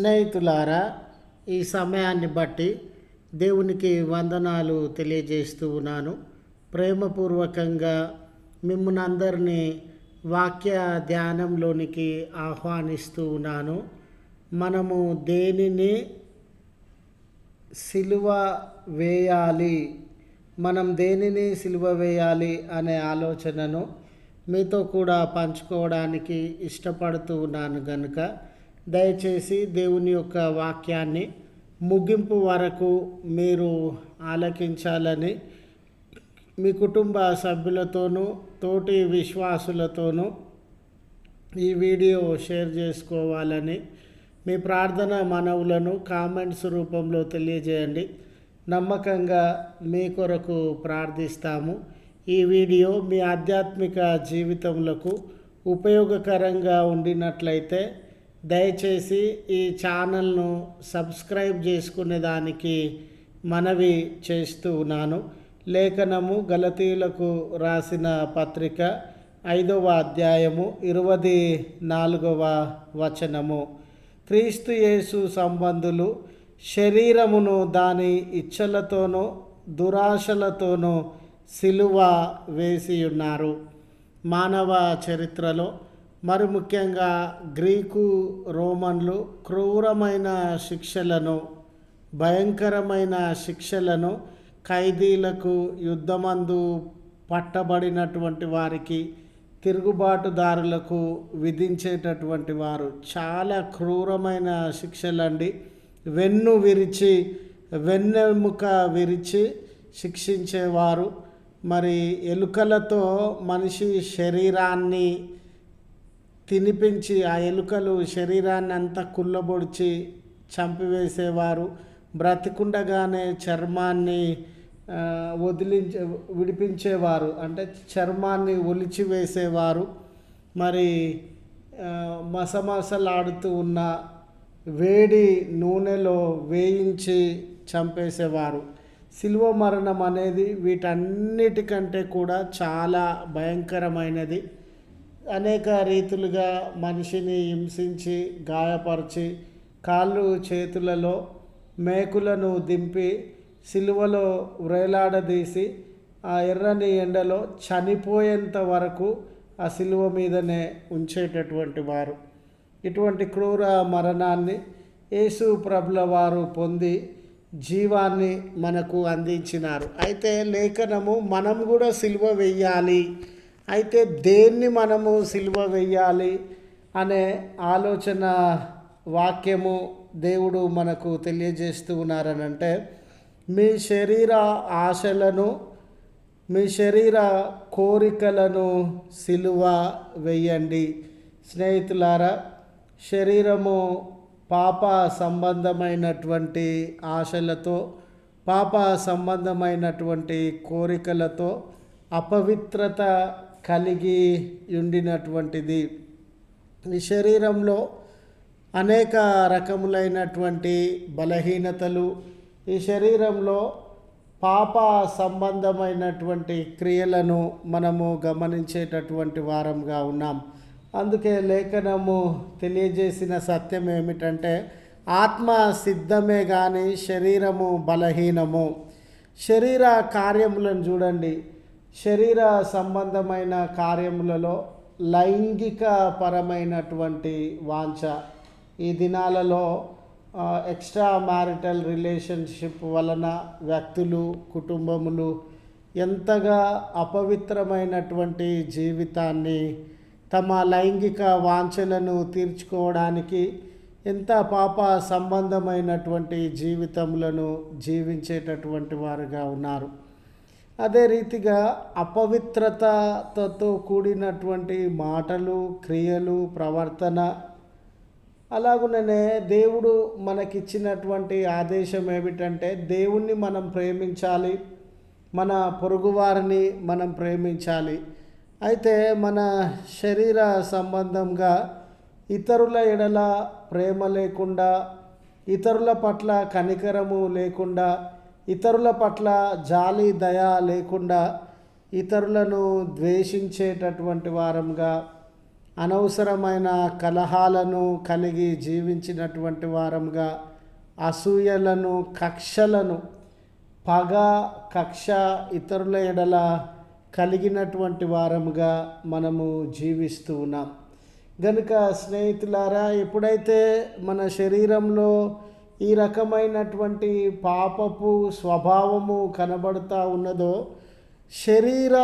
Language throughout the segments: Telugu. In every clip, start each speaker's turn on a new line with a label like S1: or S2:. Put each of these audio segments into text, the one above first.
S1: స్నేహితులారా ఈ సమయాన్ని బట్టి దేవునికి వందనాలు తెలియజేస్తూ ఉన్నాను. ప్రేమపూర్వకంగా మిమ్మల్ని అందరినీ వాక్య ధ్యానంలోనికి ఆహ్వానిస్తూ ఉన్నాను. మనము దేనిని సిలువ వేయాలి? మనం దేనిని సిలువ వేయాలి అనే ఆలోచనను మీతో కూడా పంచుకోవడానికి ఇష్టపడుతూ ఉన్నాను కనుక దయచేసి దేవుని యొక్క వాక్యాన్ని ముగింపు వరకు మీరు ఆలకించాలని మీ కుటుంబ సభ్యులతోనూ తోటి విశ్వాసులతోనూ ఈ వీడియో షేర్ చేసుకోవాలని మీ ప్రార్థన మనవులను కామెంట్స్ రూపంలో తెలియజేయండి. నమ్మకంగా మీ కొరకు ప్రార్థిస్తాము. ఈ వీడియో మీ ఆధ్యాత్మిక జీవితములకు ఉపయోగకరంగా ఉండినట్లయితే దయచేసి ఈ ఛానల్ను సబ్స్క్రైబ్ చేసుకునే దానికి మనవి చేస్తూ ఉన్నాను. లేఖనము గలతీయులకు రాసిన పత్రిక ఐదవ అధ్యాయము ఇరవై నాలుగవ వచనము. క్రీస్తు యేసు సంబంధులు శరీరమును దాని ఇచ్చలతోనూ దురాశలతోనూ సిలువ వేసి ఉన్నారు మానవ చరిత్రలో మరి ముఖ్యంగా గ్రీకు రోమన్లు క్రూరమైన శిక్షలను భయంకరమైన శిక్షలను ఖైదీలకు యుద్ధమందు పట్టబడినటువంటి వారికి తిరుగుబాటుదారులకు విధించేటటువంటి వారు. చాలా క్రూరమైన శిక్షలండి. వెన్ను విరిచి వెన్నెముక విరిచి శిక్షించేవారు. మరి ఎలుకలతో మనిషి శరీరాన్ని తినిపించి ఆ ఎలుకలు శరీరాన్ని అంతా కుళ్ళబొడిచి చంపివేసేవారు. బ్రతికుండగానే చర్మాన్ని వదిలించే విడిపించేవారు. అంటే చర్మాన్ని ఒలిచి వేసేవారు మరి మసమసలాడుతూ ఉన్న వేడి నూనెలో వేయించి చంపేసేవారు. శిల్వ మరణం అనేది వీటన్నిటికంటే కూడా చాలా భయంకరమైనది. అనేక రీతులుగా మనిషిని హింసించి గాయపరిచి కాళ్ళు చేతులలో మేకులను దింపి సిలువలో వ్రేలాడదీసి ఆ ఎర్రని ఎండలో చనిపోయేంత వరకు ఆ సిలువ మీదనే ఉంచేటటువంటి వారు. ఇటువంటి క్రూర మరణాన్ని యేసు ప్రభుల వారు పొంది జీవాన్ని మనకు అందించినారు. అయితే లేఖనము మనం కూడా సిలువ వెయ్యాలి అయితే దేన్ని మనము సిలువ వెయ్యాలి అనే ఆలోచన వాక్యము దేవుడు మనకు తెలియజేస్తూ ఉన్నారనంటే మీ శరీర ఆశలను మీ శరీర కోరికలను సిలువ వెయ్యండి స్నేహితులారా శరీరము పాప సంబంధమైనటువంటి ఆశలతో పాప సంబంధమైనటువంటి కోరికలతో అపవిత్రత కలిగి ఉండినటువంటిది. ఈ శరీరంలో అనేక రకములైనటువంటి బలహీనతలు ఈ శరీరంలో పాప సంబంధమైనటువంటి క్రియలను మనము గమనించేటటువంటి వారంగా ఉన్నాం. అందుకే లేఖనము తెలియజేసిన సత్యం ఏమిటంటే ఆత్మ సిద్ధమే కానీ శరీరము బలహీనము. శరీర కార్యములను చూడండి. శరీర సంబంధమైన కార్యములలో లైంగిక పరమైనటువంటి వాంఛ. ఈ దినాలలో ఎక్స్ట్రా మ్యారిటల్ రిలేషన్షిప్ వలన వ్యక్తులు కుటుంబములు ఎంతగా అపవిత్రమైనటువంటి జీవితాన్ని తమ లైంగిక వాంఛలను తీర్చుకోవడానికి ఎంత పాప సంబంధమైనటువంటి జీవితములను జీవించేటటువంటి వారుగా ఉన్నారు. అదే రీతిగా అపవిత్రతతో కూడినటువంటి మాటలు క్రియలు ప్రవర్తన అలాగుననే దేవుడు మనకిచ్చినటువంటి ఆదేశం ఏమిటంటే దేవుణ్ణి మనం ప్రేమించాలి మన పొరుగువారిని మనం ప్రేమించాలి. అయితే మన శరీర సంబంధంగా ఇతరుల ఎడల ప్రేమ లేకుండా ఇతరుల పట్ల కనికరము లేకుండా ఇతరుల పట్ల జాలి దయ లేకుండా ఇతరులను ద్వేషించేటటువంటి వారంగా అనవసరమైన కలహాలను కలిగి జీవించినటువంటి వారంగా అసూయలను కక్షలను పగ కక్ష ఇతరుల ఎడల కలిగినటువంటి వారముగా మనము జీవిస్తూ ఉన్నాం. గనుక స్నేహితులారా ఎప్పుడైతే మన శరీరంలో ఈ రకమైనటువంటి పాపపు స్వభావము కనబడుతూ ఉన్నదో శరీర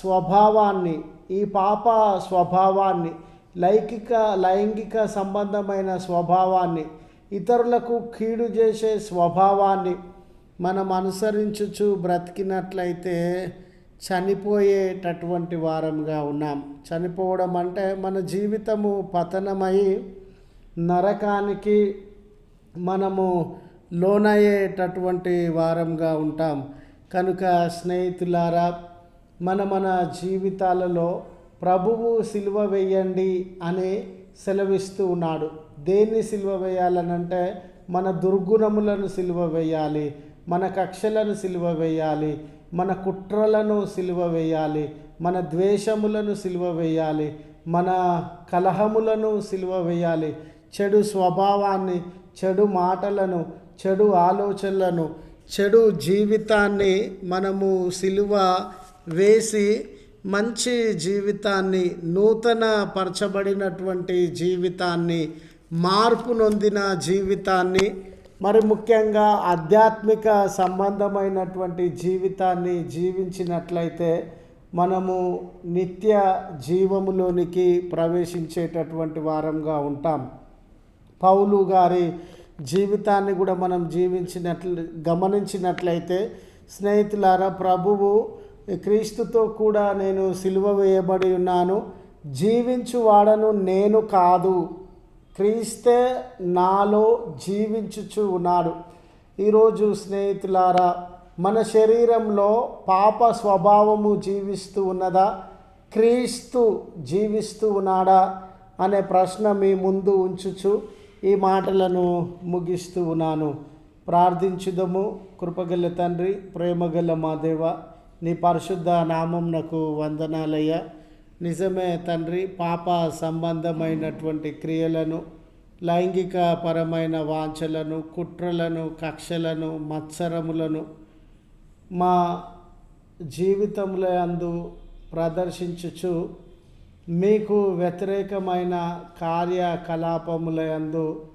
S1: స్వభావాన్ని ఈ పాప స్వభావాన్ని లైంగిక లైంగిక సంబంధమైన స్వభావాన్ని ఇతరులకు కీడు చేసే స్వభావాన్ని మనం అనుసరించుచు బ్రతికినట్లయితే చనిపోయేటటువంటి వారంగా ఉన్నాం. చనిపోవడం అంటే మన జీవితము పతనమై నరకానికి మనము లోనయ్యేటటువంటి వారంగా ఉంటాం. కనుక స్నేహితులారా మన మన జీవితాలలో ప్రభువు సిలువ వేయండి అని సెలవిస్తూ ఉన్నాడు. దేన్ని సిలువ వేయాలనంటే మన దుర్గుణములను సిలువ వేయాలి మన కక్షలను సిలువ వేయాలి మన కుట్రలను సిలువ వేయాలి మన ద్వేషములను సిలువ వేయాలి మన కలహములను సిలువ వేయాలి చెడు స్వభావాన్ని చెడు మాటలను చెడు ఆలోచనలను చెడు జీవితాన్ని మనము సిలువ వేసి మంచి జీవితాన్ని నూతన పరచబడినటువంటి జీవితాన్ని మార్పు నొందిన జీవితాన్ని మరి ముఖ్యంగా ఆధ్యాత్మిక సంబంధమైనటువంటి జీవితాన్ని జీవించినట్లయితే మనము నిత్య జీవములోనికి ప్రవేశించేటటువంటి వారంగా ఉంటాం. పౌలు గారి జీవితాన్ని కూడా మనం జీవించినట్లు గమనించినట్లయితే స్నేహితులారా ప్రభువు క్రీస్తుతో కూడా నేను సిలువ వేయబడి ఉన్నాను. జీవించువాడను నేను కాదు. క్రీస్తే నాలో జీవించుచు ఉన్నాడు. ఈరోజు స్నేహితులారా మన శరీరంలో పాప స్వభావము జీవిస్తూ ఉన్నదా? క్రీస్తు జీవిస్తూ ఉన్నాడా? అనే ప్రశ్న మీ ముందు ఉంచుచు ఈ మాటలను ముగిస్తూ ఉన్నాను. ప్రార్థించుదము. కృపగల తండ్రి ప్రేమగల మా దేవ నీ పరిశుద్ధ నామంనకు వందనాలయ్య. నిజమే తండ్రి పాప సంబంధమైనటువంటి క్రియలను లైంగిక పరమైన వాంఛలను కుట్రలను కక్షలను మత్సరములను మా జీవితంలో అందు ప్రదర్శించుచు మీకు వ్యతిరేకమైన కార్యకలాపముల యందు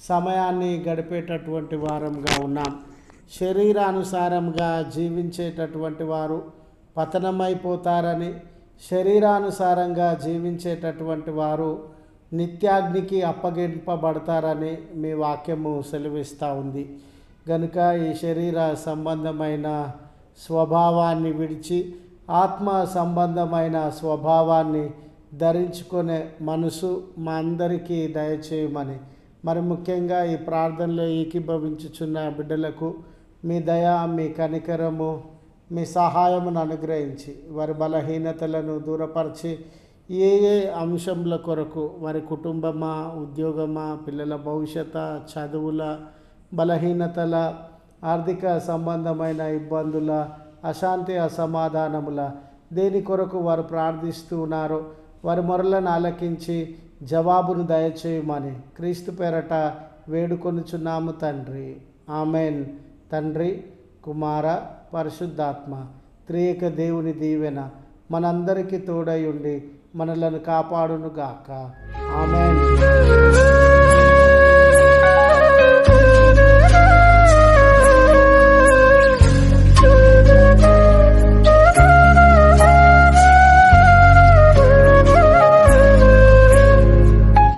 S1: సమయాన్ని గడిపేటటువంటి వారంగా ఉన్నాం. శరీరానుసారంగా జీవించేటటువంటి వారు పతనమైపోతారని శరీరానుసారంగా జీవించేటటువంటి వారు నిత్యాగ్నికి అప్పగింపబడతారని మీ వాక్యము సెలవిస్తూ ఉంది. గనుక ఈ శరీర సంబంధమైన స్వభావాన్ని విడిచి ఆత్మ సంబంధమైన స్వభావాన్ని ధరించుకునే మనసు మా అందరికీ దయచేయమని. మరి ముఖ్యంగా ఈ ప్రార్థనలో ఏకీభవించుచున్న బిడ్డలకు మీ దయ మీ కనికరము మీ సహాయమును అనుగ్రహించి వారి బలహీనతలను దూరపరిచి ఏ ఏ అంశంల కొరకు వారి కుటుంబమా ఉద్యోగమా పిల్లల భవిష్యత్ చదువుల బలహీనతల ఆర్థిక సంబంధమైన ఇబ్బందుల అశాంతి అసమాధానముల దేని కొరకు వారు ప్రార్థిస్తూ ఉన్నారో వారి మొరలను ఆలకించి జవాబును దయచేయమని క్రీస్తు పేరట వేడుకొనుచున్నాము తండ్రి. ఆమెన్. తండ్రి కుమార పరిశుద్ధాత్మ త్రియక దేవుని దీవెన మనందరికీ తోడై ఉండి మనలను కాపాడునుగాక. ఆమెన్.